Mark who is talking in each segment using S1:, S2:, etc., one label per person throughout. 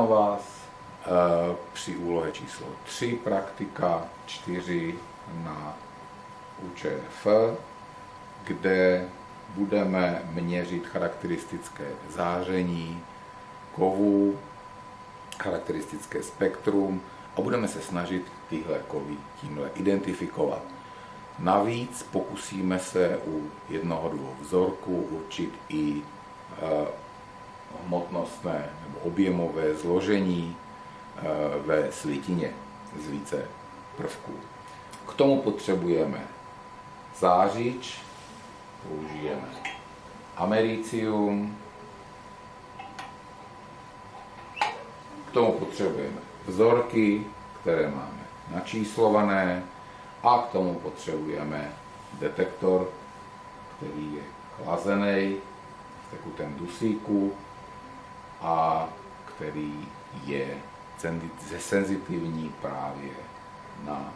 S1: Vítám vás eh, při úlohe číslo 3, praktika 4 na UČF, kde budeme měřit charakteristické záření kovů, charakteristické spektrum a budeme se snažit tyhle kovy tímhle identifikovat. Navíc pokusíme se u jednoho dvou vzorků určit i eh, hmotnostné nebo objemové zložení eh, ve slitině z více prvků. K tomu potřebujeme zářič, použijeme americium, k tomu potřebujeme vzorky, které máme načíslované a k tomu potřebujeme detektor, který je chlazený v tekutém dusíku a který je senzitivní právě na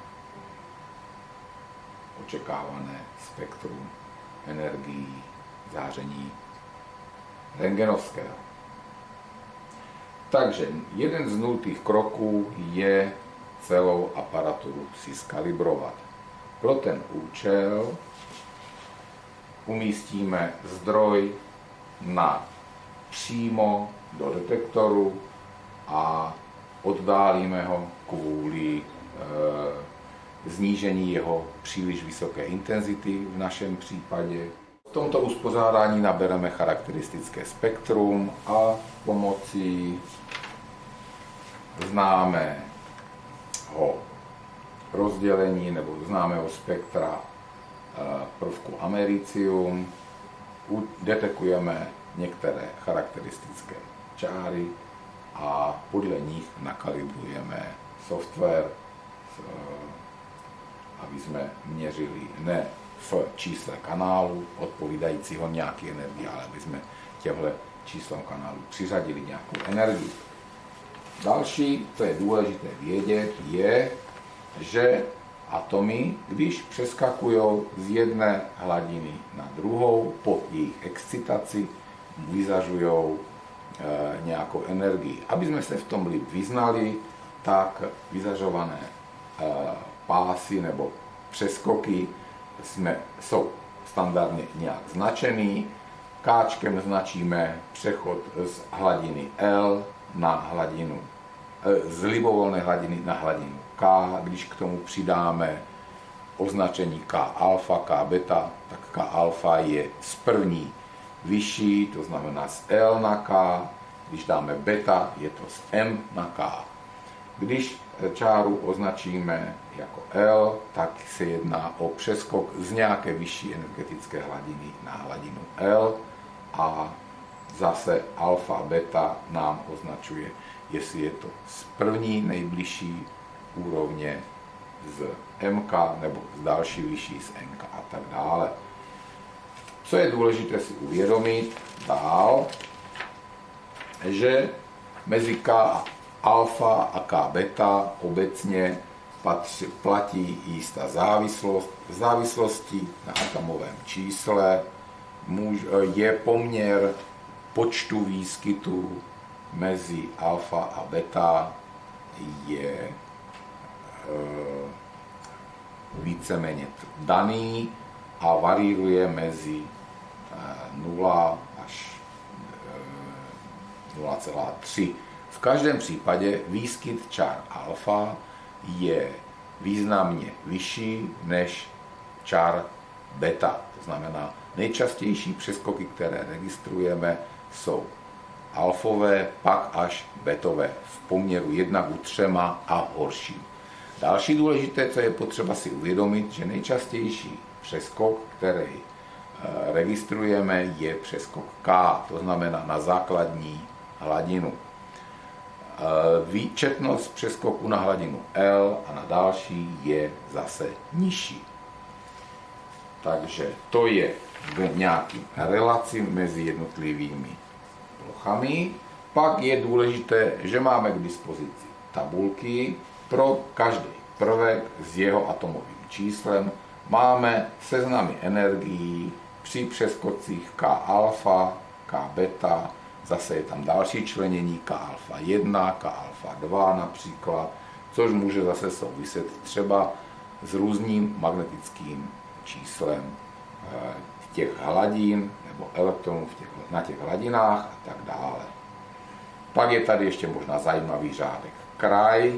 S1: očekávané spektrum energií záření rengenovského. Takže jeden z nultých kroků je celou aparaturu si skalibrovat. Pro ten účel umístíme zdroj na přímo do detektoru a oddálíme ho kvůli e, znížení jeho příliš vysoké intenzity v našem případě. V tomto uspořádání nabereme charakteristické spektrum a pomocí známého rozdělení nebo známého spektra e, prvku americium detekujeme některé charakteristické čáry a podle nich nakalibrujeme software, aby jsme měřili ne v čísle kanálu odpovídajícího nějaké energii, ale aby jsme těmhle číslem kanálu přiřadili nějakou energii. Další, co je důležité vědět, je, že atomy, když přeskakují z jedné hladiny na druhou po jejich excitaci, vyzažují e, nějakou energii. Aby jsme se v tom líp vyznali, tak vyzažované e, pásy nebo přeskoky jsme, jsou standardně nějak značený. Káčkem značíme přechod z hladiny L na hladinu, e, z libovolné hladiny na hladinu K. Když k tomu přidáme označení K alfa, K beta, tak K alfa je z první vyšší, to znamená z L na K, když dáme beta, je to z M na K. Když čáru označíme jako L, tak se jedná o přeskok z nějaké vyšší energetické hladiny na hladinu L a zase alfa, beta nám označuje, jestli je to z první nejbližší úrovně z MK nebo z další vyšší z NK a tak dále. Co je důležité si uvědomit dál, že mezi K alfa a K beta obecně patří, platí jistá závislost. V závislosti na atomovém čísle je poměr počtu výskytů mezi alfa a beta je e, víceméně daný a varíruje mezi 0 až 0,3. Eh, v každém případě výskyt čár alfa je významně vyšší než čár beta. To znamená, nejčastější přeskoky, které registrujeme, jsou alfové, pak až betové v poměru 1 k 3 a horší. Další důležité, co je potřeba si uvědomit, že nejčastější přeskok, který Eh, registrujeme, je přeskok K, to znamená na základní hladinu. Eh, výčetnost přeskoku na hladinu L a na další je zase nižší. Takže to je v nějakým relaci mezi jednotlivými plochami. Pak je důležité, že máme k dispozici tabulky pro každý prvek s jeho atomovým číslem. Máme seznamy energií, při přeskocích K alfa, K beta, zase je tam další členění K alfa 1, K alfa 2 například, což může zase souviset třeba s různým magnetickým číslem eh, těch hladin nebo elektronů v těch, na těch hladinách a tak dále. Pak je tady ještě možná zajímavý řádek. Kraj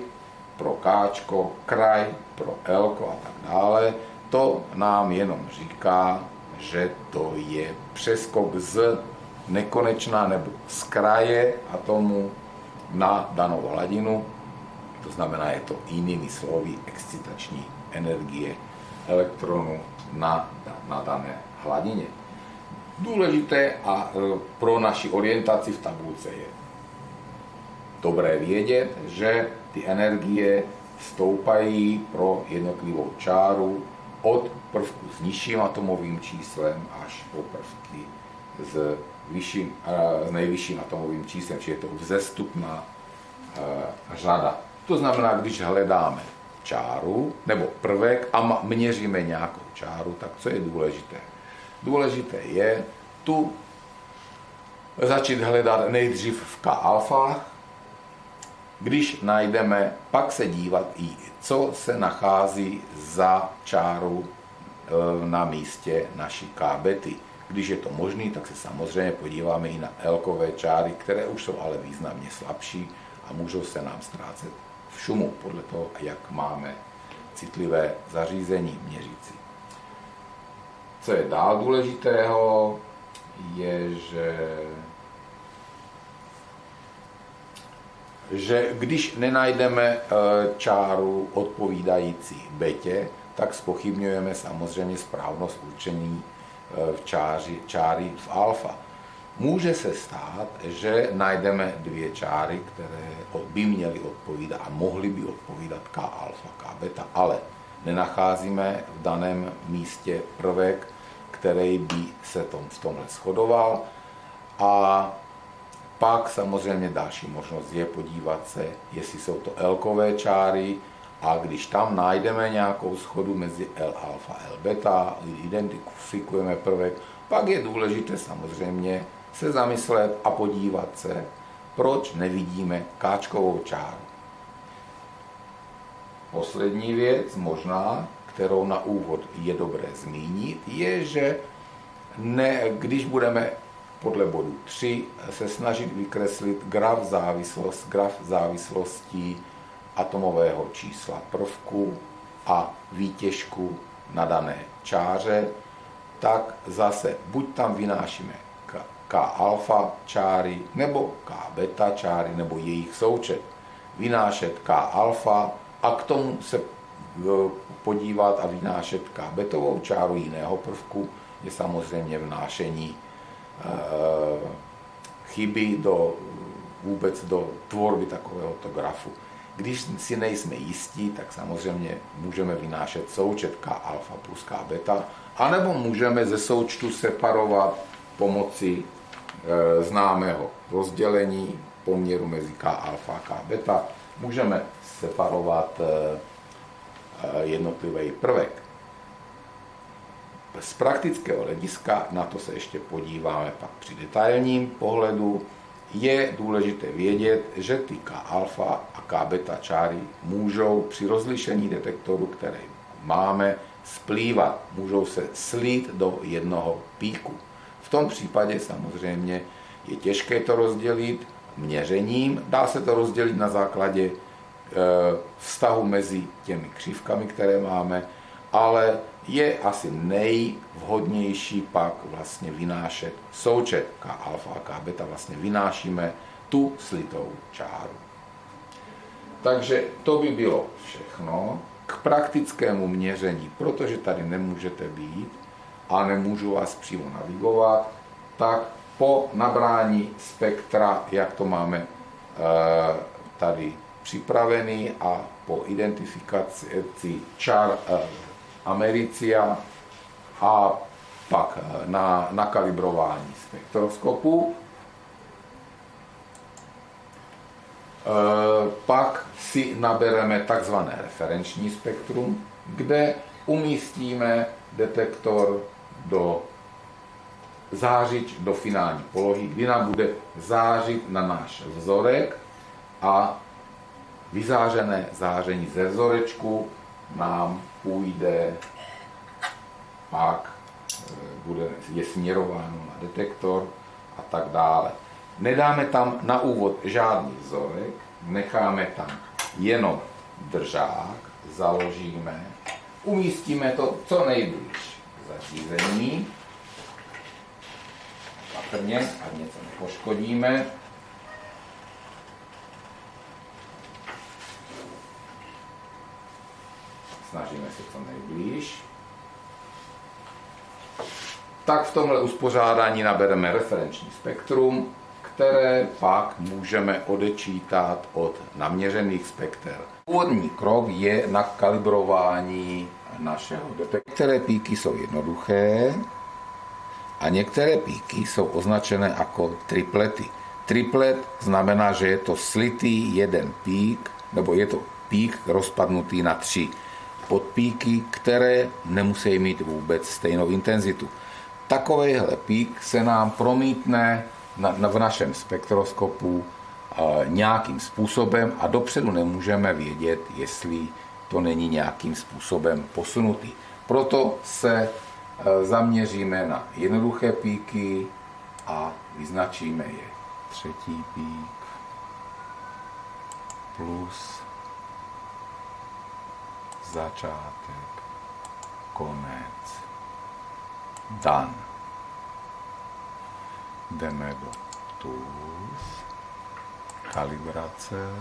S1: pro Káčko, kraj pro Elko a tak dále. To nám jenom říká, že to je přeskok z nekonečná nebo z kraje atomu na danou hladinu. To znamená, je to jinými slovy excitační energie elektronu na, na dané hladině. Důležité a e, pro naši orientaci v tabulce je dobré vědět, že ty energie stoupají pro jednotlivou čáru od prvku s nižším atomovým číslem až po prvky s, vyšším, s nejvyšším atomovým číslem, čili je to vzestupná řada. To znamená, když hledáme čáru nebo prvek a měříme nějakou čáru, tak co je důležité? Důležité je tu začít hledat nejdřív v K alfa, když najdeme, pak se dívat i, co se nachází za čáru e, na místě naší K bety. Když je to možné, tak se samozřejmě podíváme i na L-kové čáry, které už jsou ale významně slabší a můžou se nám ztrácet v šumu podle toho, jak máme citlivé zařízení měřící. Co je dál důležitého, je, že že když nenajdeme eh, čáru odpovídající betě, tak spochybňujeme samozřejmě správnost určení eh, v čáři, čáry v alfa. Může se stát, že najdeme dvě čáry, které by měly odpovídat a mohly by odpovídat K alfa, K beta, ale nenacházíme v daném místě prvek, který by se tom, v tomhle shodoval a pak samozřejmě další možnost je podívat se, jestli jsou to L-kové čáry a když tam najdeme nějakou schodu mezi L alfa a L beta, identifikujeme prvek, pak je důležité samozřejmě se zamyslet a podívat se, proč nevidíme káčkovou čáru. Poslední věc, možná, kterou na úvod je dobré zmínit, je, že ne, když budeme podle bodu 3 se snažit vykreslit graf, závislost, graf závislostí atomového čísla prvku a výtěžku na dané čáře, tak zase buď tam vynášíme K, alfa čáry, nebo K beta čáry, nebo jejich součet. Vynášet K alfa a k tomu se e, podívat a vynášet K betovou čáru jiného prvku je samozřejmě vnášení Eh, chyby do, vůbec do tvorby takovéhoto grafu. Když si nejsme jistí, tak samozřejmě můžeme vynášet součet K alfa plus K beta, anebo můžeme ze součtu separovat pomocí e, známého rozdělení poměru mezi K alfa a K beta. Můžeme separovat e, jednotlivý prvek z praktického hlediska, na to se ještě podíváme pak při detailním pohledu, je důležité vědět, že ty K alfa a K beta čáry můžou při rozlišení detektoru, který máme, splývat, můžou se slít do jednoho píku. V tom případě samozřejmě je těžké to rozdělit měřením, dá se to rozdělit na základě e, vztahu mezi těmi křivkami, které máme, ale je asi nejvhodnější pak vlastně vynášet součet K alfa a K beta, vlastně vynášíme tu slitou čáru. Takže to by bylo všechno k praktickému měření, protože tady nemůžete být a nemůžu vás přímo navigovat, tak po nabrání spektra, jak to máme eh, tady připravený a po identifikaci čar, eh, Americia a pak na, na kalibrování spektroskopu. E, pak si nabereme takzvané referenční spektrum, kde umístíme detektor do zářič do finální polohy, kdy nám bude zářit na náš vzorek a vyzářené záření ze vzorečku nám půjde pak e, bude, je směrováno na detektor a tak dále. Nedáme tam na úvod žádný vzorek, necháme tam jenom držák, založíme, umístíme to co nejblíž zařízení, patrně, a něco nepoškodíme. Snažíme se co nejblíž. Tak v tomhle uspořádání nabereme referenční spektrum, které pak můžeme odečítat od naměřených spekter. Původní krok je na kalibrování našeho detektoru. Některé píky jsou jednoduché a některé píky jsou označené jako triplety. Triplet znamená, že je to slitý jeden pík, nebo je to pík rozpadnutý na tři podpíky, které nemusí mít vůbec stejnou intenzitu. Takovýhle pík se nám promítne na, na, v našem spektroskopu e, nějakým způsobem a dopředu nemůžeme vědět, jestli to není nějakým způsobem posunutý. Proto se e, zaměříme na jednoduché píky a vyznačíme je. Třetí pík plus začátek, konec, dan. Jdeme do tools, kalibrace,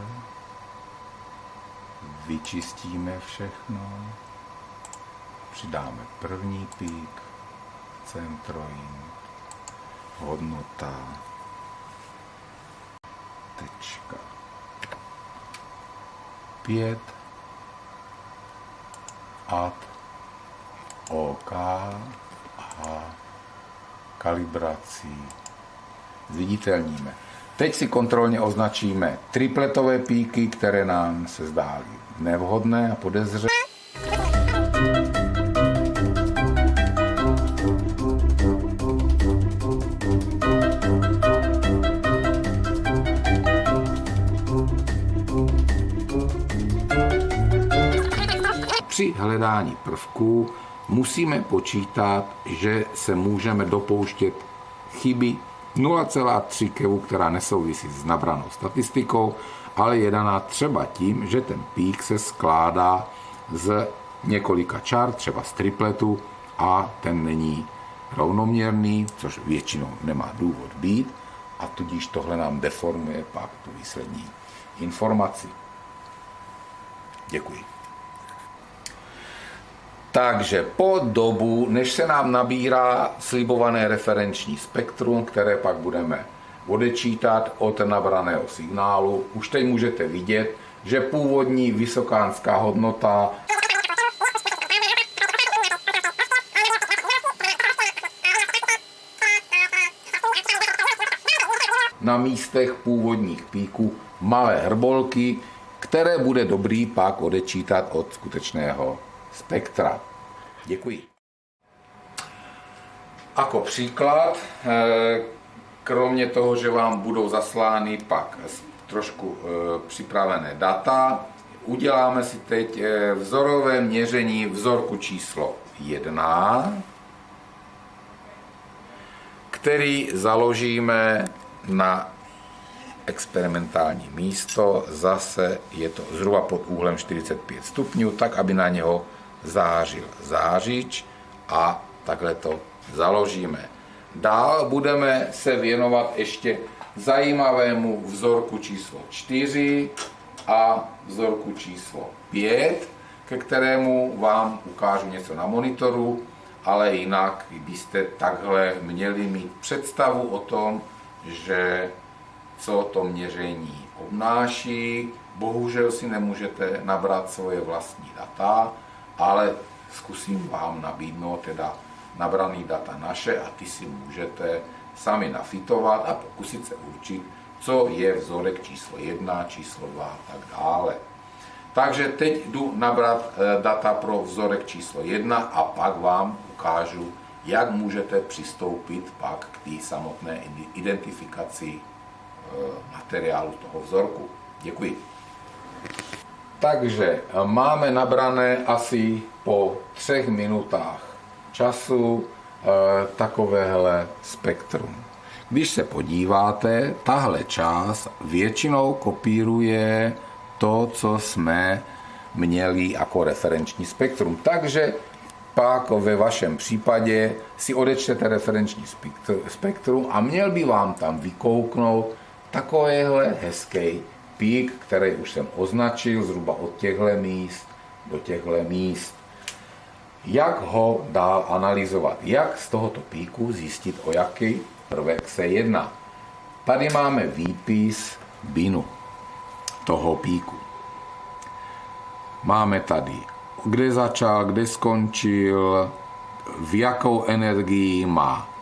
S1: vyčistíme všechno, přidáme první pík, centroin, hodnota, tečka, pět, add, OK a kalibrací zviditelníme. Teď si kontrolně označíme tripletové píky, které nám se zdály nevhodné a podezře. Při hledání prvků musíme počítat, že se můžeme dopouštět chyby 0,3 kevu, která nesouvisí s nabranou statistikou, ale je daná třeba tím, že ten pík se skládá z několika čár, třeba z tripletu a ten není rovnoměrný, což většinou nemá důvod být a tudíž tohle nám deformuje pak tu výslední informaci. Děkuji. Takže po dobu, než se nám nabírá slibované referenční spektrum, které pak budeme odečítat od nabraného signálu, už teď můžete vidět, že původní vysokánská hodnota na místech původních píků malé hrbolky, které bude dobrý pak odečítat od skutečného spektra. Děkuji. Ako příklad, eh, kromě toho, že vám budou zaslány pak trošku eh, připravené data, uděláme si teď eh, vzorové měření vzorku číslo 1, který založíme na experimentální místo. Zase je to zhruba pod úhlem 45 stupňů, tak aby na něho zářil zářič a takhle to založíme. Dál budeme se věnovat ještě zajímavému vzorku číslo 4 a vzorku číslo 5, ke kterému vám ukážu něco na monitoru, ale jinak byste takhle měli mít představu o tom, že co to měření obnáší. Bohužel si nemůžete nabrat svoje vlastní data, ale zkusím vám nabídnout teda nabraný data naše a ty si můžete sami nafitovat a pokusit se určit, co je vzorek číslo 1, číslo 2 a tak dále. Takže teď jdu nabrat eh, data pro vzorek číslo 1 a pak vám ukážu, jak můžete přistoupit pak k té samotné identifikaci eh, materiálu toho vzorku. Děkuji. Takže eh, máme nabrané asi po třech minutách času e, takovéhle spektrum. Když se podíváte, tahle část většinou kopíruje to, co jsme měli jako referenční spektrum. Takže pak ve vašem případě si odečtete referenční spektrum a měl by vám tam vykouknout takovéhle hezký pík, který už jsem označil zhruba od těchto míst do těchto míst. Jak ho dál analyzovat? Jak z tohoto píku zjistit, o jaký prvek se jedná? Tady máme výpis binu toho píku. Máme tady, kde začal, kde skončil, v jakou energii má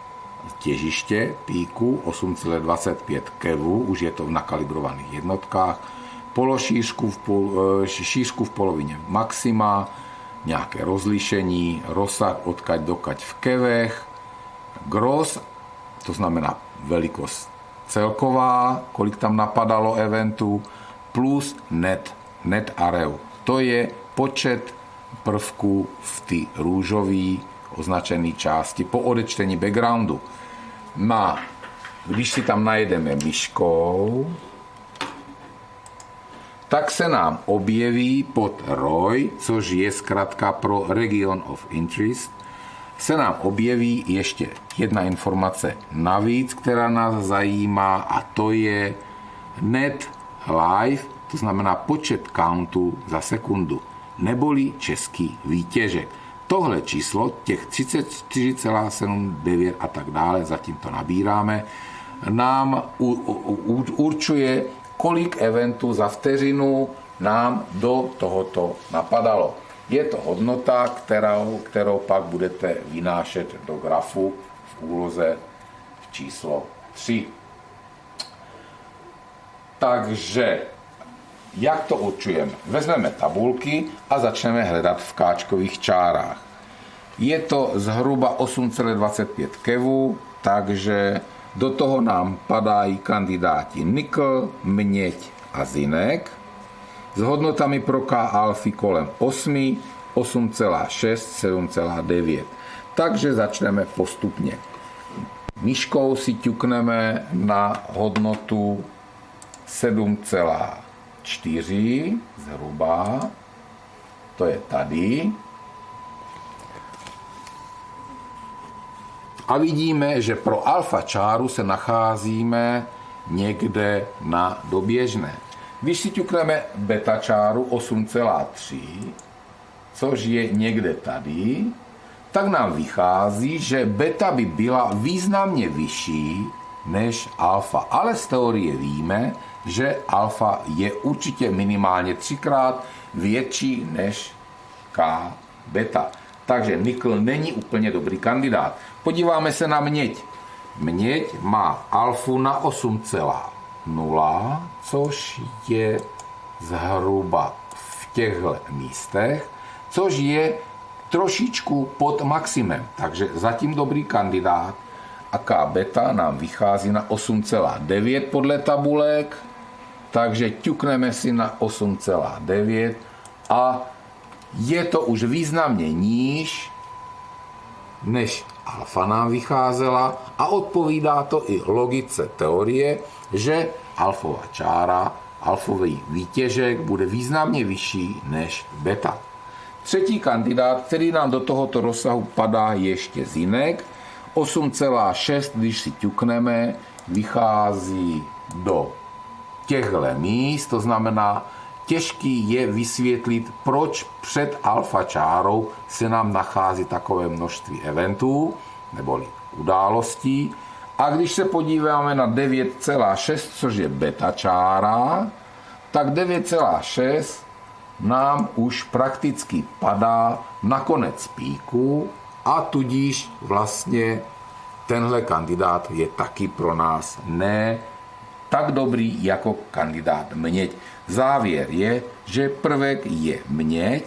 S1: těžiště píku 8,25 kevu, už je to v nakalibrovaných jednotkách, pološířku v, pol, eh, šířku v polovině maxima, nějaké rozlišení, rozsah odkaď dokaď v kevech, gross, to znamená velikost celková, kolik tam napadalo eventů, plus net, net areu. To je počet prvků v té růžové označené části po odečtení backgroundu. Má, když si tam najedeme myškou, tak se nám objeví pod ROI, což je zkrátka pro Region of Interest, se nám objeví ještě jedna informace navíc, která nás zajímá a to je net live, to znamená počet countů za sekundu, neboli český výtěžek. Tohle číslo, těch 34,79 a tak dále, zatím to nabíráme, nám určuje, kolik eventů za vteřinu nám do tohoto napadalo. Je to hodnota, kterou, kterou pak budete vynášet do grafu v úloze číslo 3. Takže jak to určujeme? Vezmeme tabulky a začneme hledat v káčkových čárách. Je to zhruba 8,25 kevů, takže do toho nám padají kandidáti nikl, měď a zinek s hodnotami pro K alfy kolem 8, 8,6, 7,9. Takže začneme postupně. Myškou si ťukneme na hodnotu 7,4 zhruba. To je tady. A vidíme, že pro alfa čáru se nacházíme někde na doběžné. Když si ťukneme beta čáru 8,3, což je někde tady, tak nám vychází, že beta by byla významně vyšší než alfa. Ale z teorie víme, že alfa je určitě minimálně třikrát větší než K beta. Takže nikl není úplně dobrý kandidát. Podíváme se na měď. Měď má alfu na 8,0, což je zhruba v těchto místech, což je trošičku pod maximem. Takže zatím dobrý kandidát. A K beta nám vychází na 8,9 podle tabulek, takže ťukneme si na 8,9 a je to už významně níž, než alfa nám vycházela a odpovídá to i logice teorie, že alfová čára, alfový výtěžek bude významně vyšší než beta. Třetí kandidát, který nám do tohoto rozsahu padá ještě z jinek, 8,6, když si ťukneme, vychází do těchto míst, to znamená těžký je vysvětlit, proč před alfa čárou se nám nachází takové množství eventů, neboli událostí. A když se podíváme na 9,6, což je beta čára, tak 9,6 nám už prakticky padá na konec píku a tudíž vlastně tenhle kandidát je taky pro nás ne tak dobrý jako kandidát měď. Závěr je, že prvek je měď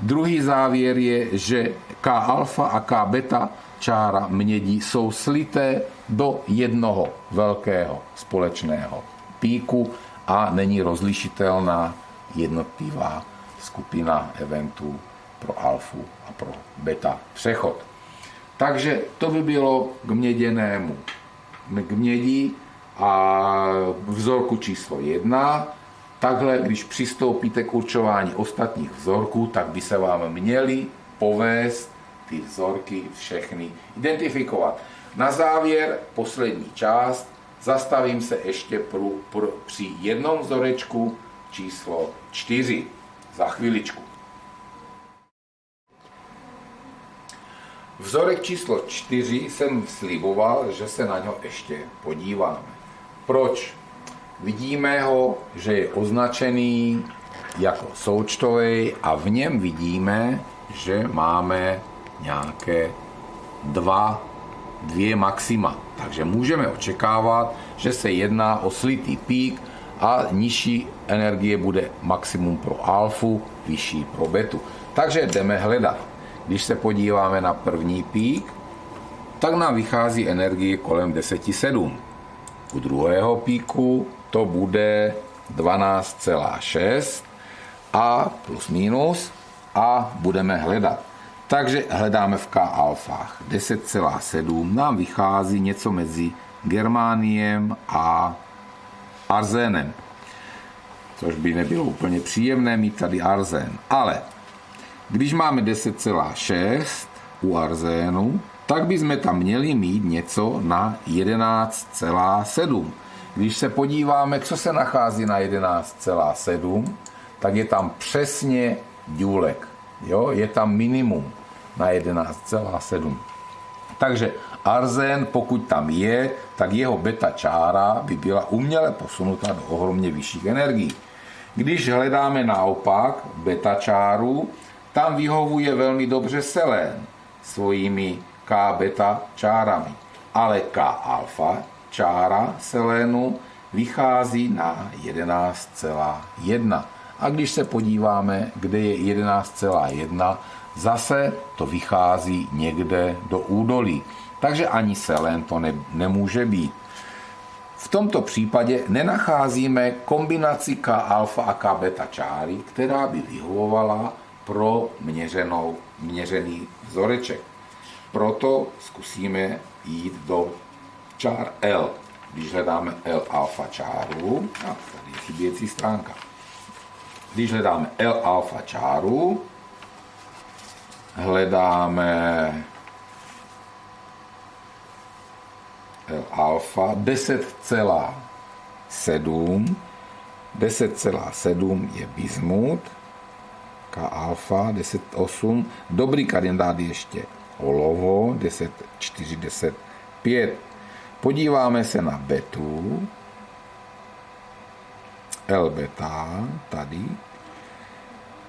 S1: Druhý závěr je, že K alfa a K beta čára mědí jsou slité do jednoho velkého společného píku a není rozlišitelná jednotlivá skupina eventů pro alfu a pro beta přechod. Takže to by bylo k měděnému k mědi a vzorku číslo jedna. Takhle, když přistoupíte k určování ostatních vzorků, tak by se vám měly povést ty vzorky všechny identifikovat. Na závěr poslední část, zastavím se ještě pro, pro, při jednom vzorečku číslo 4 za chviličku. Vzorek číslo 4 jsem sliboval, že se na něho ještě podíváme. Proč? Vidíme ho, že je označený jako součtový a v něm vidíme, že máme nějaké dva, dvě maxima. Takže můžeme očekávat, že se jedná o slitý pík a nižší energie bude maximum pro alfu, vyšší pro betu. Takže jdeme hledat. Když se podíváme na první pík, tak nám vychází energie kolem 10,7. U druhého píku to bude 12,6 a plus minus a budeme hledat. Takže hledáme v K alfách. 10,7 nám vychází něco mezi germániem a arzénem. Což by nebylo úplně příjemné mít tady arzén. Ale když máme 10,6 u arzénu, tak bychom tam měli mít něco na 11,7. Když se podíváme, co se nachází na 11,7, tak je tam přesně důlek. Jo? Je tam minimum na 11,7. Takže arzén, pokud tam je, tak jeho beta čára by byla uměle posunuta do ohromně vyšších energií. Když hledáme naopak beta čáru, tam vyhovuje velmi dobře selén svojimi K beta čárami. Ale K alfa čára selénu vychází na 11,1. A když se podíváme, kde je 11,1, zase to vychází někde do údolí. Takže ani selén to ne, nemůže být. V tomto případě nenacházíme kombinaci K alfa a K beta čáry, která by vyhovovala pro měřenou, měřený vzoreček. Proto zkusíme jít do čár L. Když hledáme L alfa čáru, a tady je chybějící stránka. Když hledáme L alfa čáru, hledáme L alfa 10,7 10,7 je bismut, K alfa 10,8, dobrý kandidát ještě olovo 10,4, 10,5. Podíváme se na betu, L beta, tady,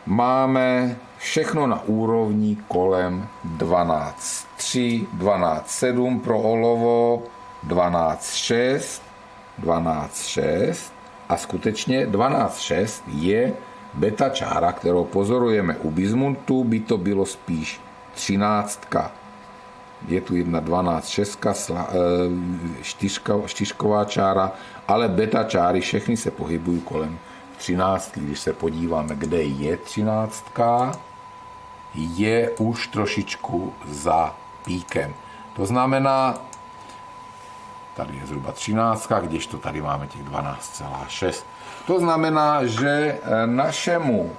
S1: máme všechno na úrovni kolem 12.3, 12.7 pro olovo, 12.6, 12.6 a skutečně 12.6 je beta čára, kterou pozorujeme. U bismutu by to bylo spíš 13. Je tu jedna 12 šestka, čtyřková čára, ale beta čáry všechny se pohybují kolem 13. Když se podíváme, kde je 13, je už trošičku za píkem. To znamená, tady je zhruba 13, když to tady máme těch 12,6. To znamená, že eh, našemu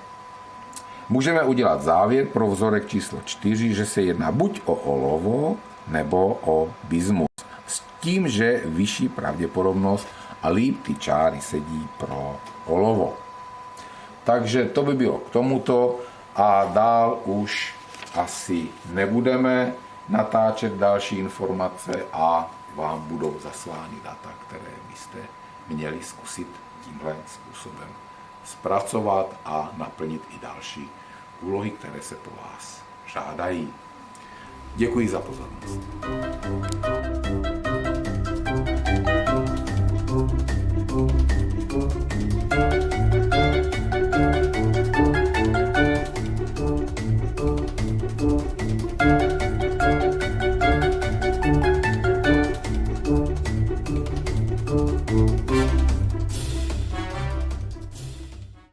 S1: můžeme udělat závěr pro vzorek číslo 4, že se jedná buď o olovo nebo o bismus. S tím, že vyšší pravděpodobnost a líp ty čáry sedí pro olovo. Takže to by bylo k tomuto a dál už asi nebudeme natáčet další informace a vám budou zaslány data, které byste měli zkusit tímhle způsobem zpracovat a naplnit i další úlohy, které se po vás žádají. Děkuji za pozornost.